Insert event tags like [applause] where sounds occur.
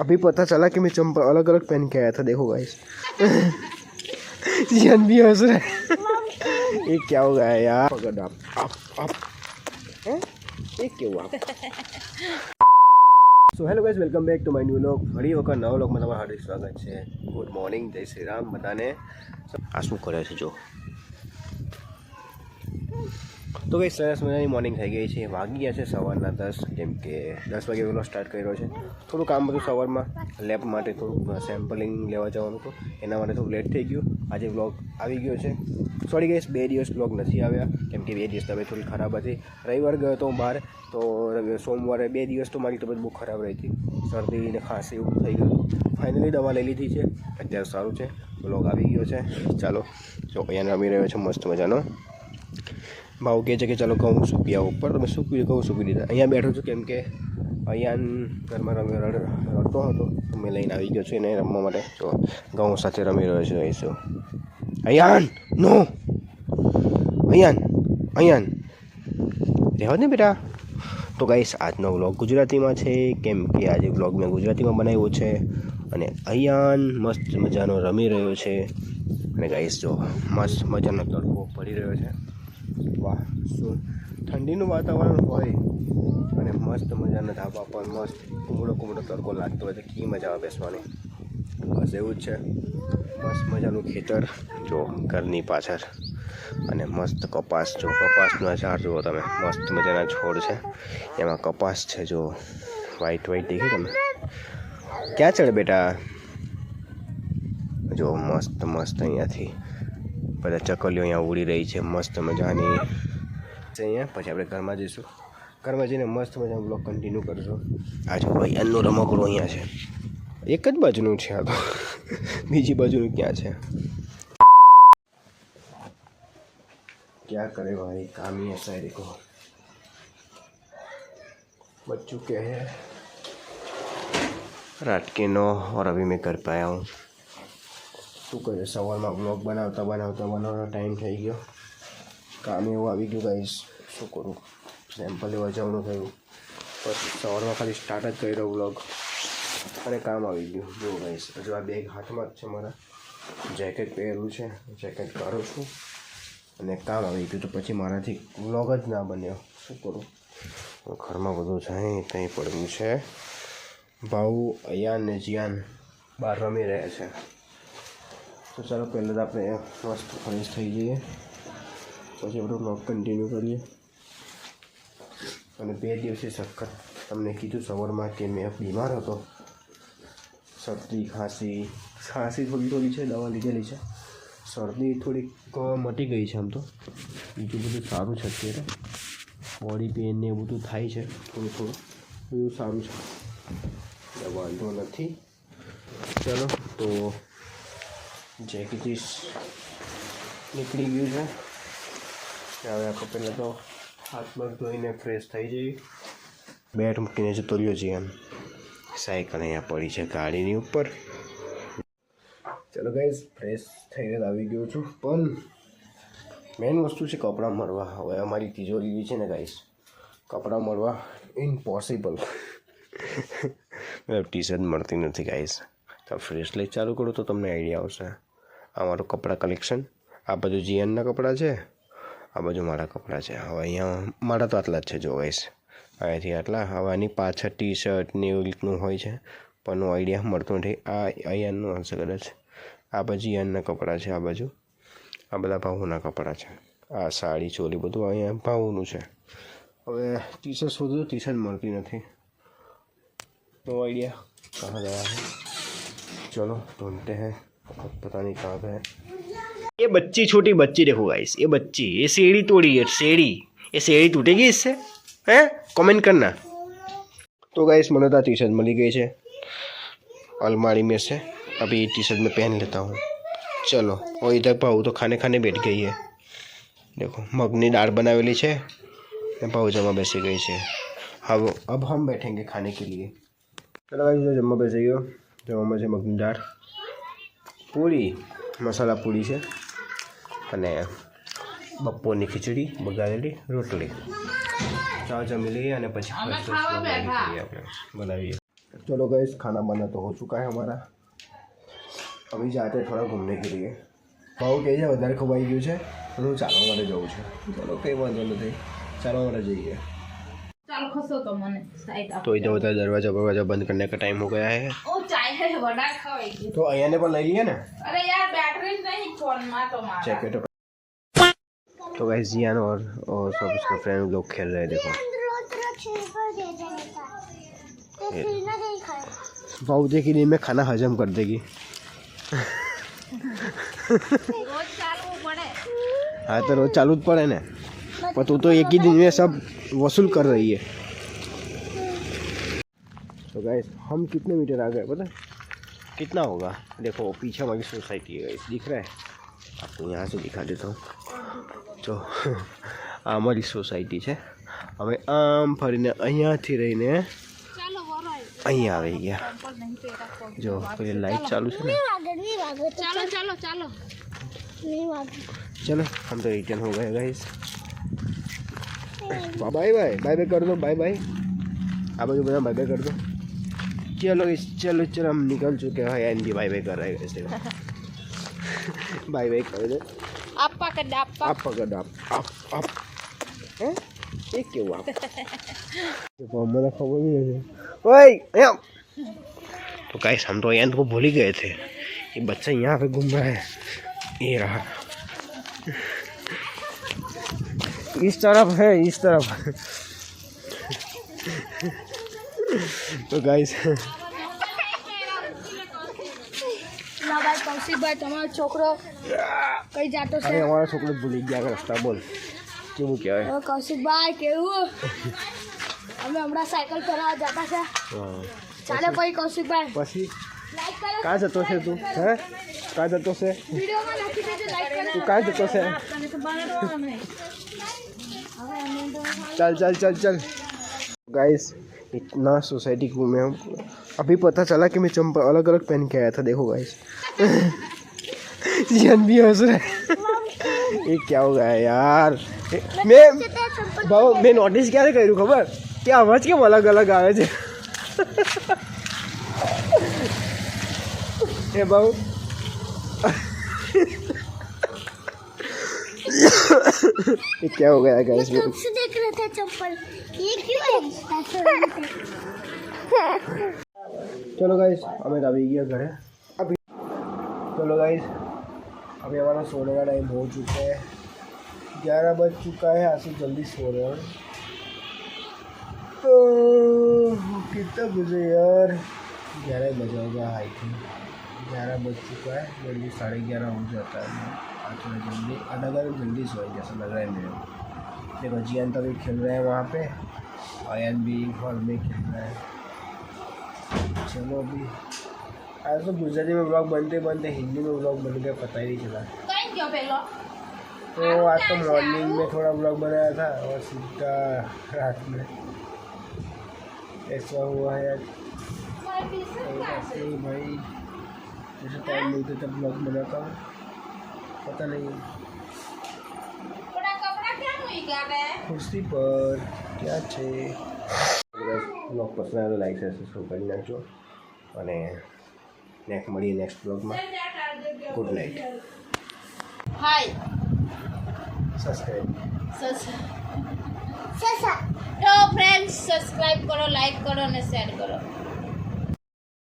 अभी पता चला कि मैं चंपल अलग अलग पहन के आया था देखो गाइस [laughs] जियान भी हंस रहा है [laughs] ये क्या हो गया है यार पकड़ आप आप आप हैं? ये क्या हुआ so hello guys welcome back to my new vlog ફરી વખત નવો લોકમાં તમારું હાર્દિક સ્વાગત છે ગુડ મોર્નિંગ જય શ્રી રામ બધાને આ શું કરે છે જો તો કંઈ સરસ મજાની મોર્નિંગ થઈ ગઈ છે. વાગી ગયા છે સવારના દસ, કેમ કે દસ વાગે વેલો સ્ટાર્ટ કર્યો છે. થોડું કામ હતું સવારમાં લેબ માટે થોડું સેમ્પલિંગ લેવા જવાનું હતું. એના માટે થોડું લેટ થઈ ગયું. આજે વ્લોગ આવી ગયો છે. સોરી ગઈશ બે દિવસ બ્લોગ નથી આવ્યા. કેમ કે બે દિવસ તબિયત થોડી ખરાબ હતી. રવિવાર ગયો હતો બહાર, તો સોમવારે બે દિવસ તો મારી તબિયત બહુ ખરાબ રહી હતી. શરદી ને ખાંસી એવું થઈ ગયું ફાઇનલી દવા લઈ લીધી છે. અત્યારે સારું છે. વ્લોગ આવી ગયો છે. ચાલો, જો અહીંયા રમી રહ્યો છે, મસ્ત મજાનો. ભાવ કહે છે કે ચાલો ઘઉં સૂકી આવો. ઉપર તમે સૂકી ઘઉં સૂકી દીધા. અહીંયા બેઠો છું કેમ કે અહીંયા ઘરમાં રમી, રડ, રડતો હતો. મેં લઈને આવી ગયો છું એને રમવા માટે. તો ઘઉં સાથે રમી રહ્યો છું અહીંશું અયાન નો! અયાન અયાન રહેવા ને બેટા. તો ગાઈસ આજનો વ્લોગ ગુજરાતીમાં છે. કેમ કે આજે વ્લોગ મેં ગુજરાતીમાં બનાવ્યો છે. અને અયાન મસ્ત મજાનો રમી રહ્યો છે. અને ગાઈસ જો મસ્ત મજાનો તડકો પડી રહ્યો છે. શું ઠંડીનું વાતાવરણ હોય અને મસ્ત મજાના ધાબા પર મસ્ત કુમળો કુમળો તડકો લાગતો હોય તો કી મજા આવે બેસવાની. બસ એવું જ છે. મસ્ત મજાનું ખેતર. જો, ઘરની પાછળ. અને મસ્ત કપાસ જો, કપાસના ઝાડ જુઓ તમે. મસ્ત મજાના છોડ છે. એમાં કપાસ છે જો. વ્હાઈટ વ્હાઈટ દેખી તમે? ક્યાં ચડે બેટા? જો, મસ્ત મસ્ત અહીંયાથી. બધા ચકલીઓ અહીંયા ઉડી રહી છે મસ્ત મજાની છે અહીંયા પછી આપણે ઘરમાં જઈશું ઘરમાં જઈને મસ્ત મજાનો બ્લોગ કન્ટિન્યુ કરશું આ જો ભાઈ એનું રમકડું અહીંયા છે એક જ બાજુનું છે આ તો બીજી બાજુનું ક્યાં છે क्या करे भाई काम ही ऐसा है देखो बच चुके हैं रात के नौ और अभी मैं कर पाया हूँ શું કહે સવારમાં બ્લોગ બનાવતા બનાવતા બનાવવાનો ટાઈમ થઈ ગયો. કામ એવું આવી ગયું ગાઈસ શું કરું? સેમ્પલ લેવા જવાનું થયું. પછી સવારમાં ખાલી સ્ટાર્ટ જ કર્યો બ્લોગ અને કામ આવી ગયું. જો ગાઈસ હજુ આ બેગ હાથમાં જ છે મારા. જેકેટ પહેરું છે. જેકેટ કાઢું છું. અને કામ આવી ગયું તો પછી મારાથી વ્લોગ જ ના બન્યો. શું કરું? ઘરમાં બધું જાય ત્યાં પડ્યું છે. ભાઉ, અયાન ને જિયાન બહાર રમી રહ્યા છે. તો ચાલો, પહેલાં તો આપણે મસ્ત ફ્રેશ થઈ જઈએ. પછી આપણું બ્લોગ કન્ટિન્યુ કરીએ. અને બે દિવસે સખત તમને કીધું, સવારમાં કે મેં બીમાર હતો. શરદી, ખાંસી ખાંસી થોડી થોડી છે, દવા લીધેલી છે. શરદી થોડીક મટી ગઈ છે આમ તો. બીજું બધું સારું છે અત્યારે. બોડી પેન ને એવું બધું થાય છે, થોડું થોડું. બધું સારું છે. વાંધો નથી. ચલો, તો જેકેટીસ નીકળી ગયું છે. હવે આખો પહેલાં તો હાથ પગ ધોઈને ફ્રેશ થઈ જઈએ. બેટ મૂકીને જતો રહ્યો છે એમ. સાયકલ અહીંયા પડી છે ગાડીની ઉપર. ચલો ગાઈઝ ફ્રેશ થઈને આવી ગયો છું. પણ મેઇન વસ્તુ છે કપડાં મળવા. હવે અમારી તિજોરી એવી છે ને ગાઈઝ કપડાં મળવા ઇમ્પોસિબલ ટી શર્ટ મળતી નથી ગાઈઝ તો ફ્રેશ લઈ ચાલુ કરો તો તમને આઈડિયા આવશે. આ મારું કપડાં કલેક્શન આ બાજુ જીએનના કપડાં છે, આ બાજુ મારા કપડાં છે. હવે અહીંયા મારા તો આટલા જ છે, જો વોઇસ અહીંયાથી આટલા. હવે આની પાછળ ટી શર્ટ ને એવું રીતનું હોય છે, પણ આઈડિયા મળતો નથી. આ અહીંયાનું હશે કદાચ. આ બાજુ અહીંયાના કપડાં છે, આ બાજુ. આ બધા ભાવના કપડાં છે. આ સાડી, ચોલી બધું અહીંયા ભાવનું છે. હવે ટી શર્ટ શોધું ટી શર્ટ મળતી નથી. નો આઈડિયા કહા ગયા ચલો ઢૂંઢતે હૈ. पता नहीं कहाँ है। ये बच्ची छोटी बच्ची देखो गाइस ये बच्ची ये सीढ़ी तोड़ी है सीढ़ी। ये सीढ़ी टूटेगी इससे હે कमेंट करना। तो गाइस મને તો टी शर्ट मिली गई है। अलमारी में से अभी टी शर्ट में पहन लेता हूँ। चलो और इधर पाऊ तो खाने खाने बैठ गई है। देखो मगनी दाल बनावेली है। पाऊ जमा बैसी गई है। अब अब हम बैठेंगे खाने के लिए। चलो भाई जमा बैसे गए जमा बैसे मगनी दाल। પૂરી મસાલા પૂરી છે અને બપોરની ખીચડી બગાડેલી રોટલી ચા જમી લઈએ અને પછી ફર્સ્ટ ક્લાસ બનાવીએ આપણે બનાવીએ चलो गए खाना बना तो हो चुका है हमारा अभी जाते हैं थोड़ा घूमने के लिए ભાવ કહે છે વધારે ખવાઈ ગયું છે તો હું ચાલવા માટે જવું છે ચલો કંઈ વાંધો નથી ચાલવા માટે જઈએ ચાલ ખસો તો મને સાઈડ तो इधर उधर दरवाजा वरवाजा बंद करने का टाइम हो गया है ઓ ચાય હે વડા [laughs] ખવાઈ ગઈ तो અહીંયા ने પણ લઈ લઈએ ને અરે યાર બેટરી જ નહીં ફોન માં તો મારા जैकेट तो गैस जियान और और सब उसके फ्रेंड लोग खेल रहे हैं देखो भाव देखी नहीं मैं खाना हजम कर देगी રોજ ચાલવું પડે हाँ तो रोज चालू જ પડે ને पर तू तो एक ही दिन में सब वसूल कर रही है तो गैस हम कितने मीटर आ गए पता है? कितना होगा देखो पीछे हमारी सोसाइटी है guys, दिख रहा है आपको यहाँ से दिखा देता हूँ તો આ અમારી સોસાયટી છે અમે આમ ફરીને અહીંયાથી રહીને ચાલો વરાય અહીંયા આવી ગયા પણ નહીં પેરા પગ. જો પેલી લાઈટ ચાલુ છે ને ચાલો ચાલો ચાલો चलो हम तो रिटर्न हो गए guys bye bye bye bye कर दो बाय बाय आप लोग बता बाय बाय कर दो चलो इस चलो चलो हम निकल चुके हैं भाई। भी बाई बाई कर रहे हैं इसलिए बाई बाई कर दे। आप पकड़ आप। आप पकड़ आप आप आप हैं? ये क्यों आप? [laughs] देखो मेरा खबर भी नहीं ओए यम तो गाइस हम तो यहाँ को भूल ही गए थे ये बच्चा यहाँ पे घूम रहा है। ये रहा। इस तरफ़ है इस तरफ़। તો ગાઈસ ભાઈ કૌશિકભાઈ તમારો છોકરો કઈ જાતો છે? અમારો છોકરો ભૂલી ગયા રસ્તા બોલ. કેવું કહેવાય? કૌશિકભાઈ કેવું? અમે હમણાં સાયકલ ચલાવવા જતા છે. ચાલે પછી? કૌશિકભાઈ. પછી? કા જતો છે તું? હે? કા જતો છે? તું કા જતો છે? [laughs] ચાલ ચાલ ચાલ ચાલ. ગાઈસ અમે તો चल चल चल चल गाइस इतना सोसाइटी घूमे हम अभी पता चला कि मैं चंपल अलग अलग पहन के आया था देखो गाइस [laughs] जन भी हंस रहा है [laughs] ये क्या हो गया यार ए, मैं भाव मैं नोटिस ક્યારે કર્યું ખબર કે અવાજ કેમ અલગ અલગ આવે છે એ ભાવ ये क्या हो गया गाइस से देख रहे थे चप्पल? ये क्यों है? चलो गाइस हमें अभी गया घर है। अभी चलो गाइस अभी हमारा सोने का टाइम हो चुका है। ग्यारह बज चुका है आज जल्दी सो रहे हैं। तो कितना बजे यार? ग्यारह बजा होगा आई थिंक ग्यारह बज चुका है जल्दी साढ़े ग्यारह हो जाता है। थोड़ा जल्दी आधा घंटा जल्दी सोए जैसा लग रहा है मेरे को देखो जियान तो अभी खेल रहे हैं वहाँ पे अयन भी हॉल में खेल रहे हैं चलो अभी आज तो गुजराती में ब्लॉग बनते बनते हिंदी में ब्लॉग बन गया पता ही नहीं चला तो आज तो मॉर्निंग में थोड़ा ब्लॉग बनाया था और सीधा रात में ऐसा हुआ है आज भाई जैसे टाइम मिलते तब ब्लॉग बनाता हूँ पता નહીં ખુરશી પર. ક્યાં છે? બ્લોગ પસંદ આવેલો લાઈક શેર સબસ્ક્રાઈબ કરી નાખજો. અને નેક્સ્ટ મળીએ નેક્સ્ટ બ્લોગમાં ગુડ નાઇટ હાય સબસ્ક્રાઇબ તો ફ્રેન્ડ્સ સબસ્ક્રાઇબ કરો લાઈક કરો અને શેર કરો.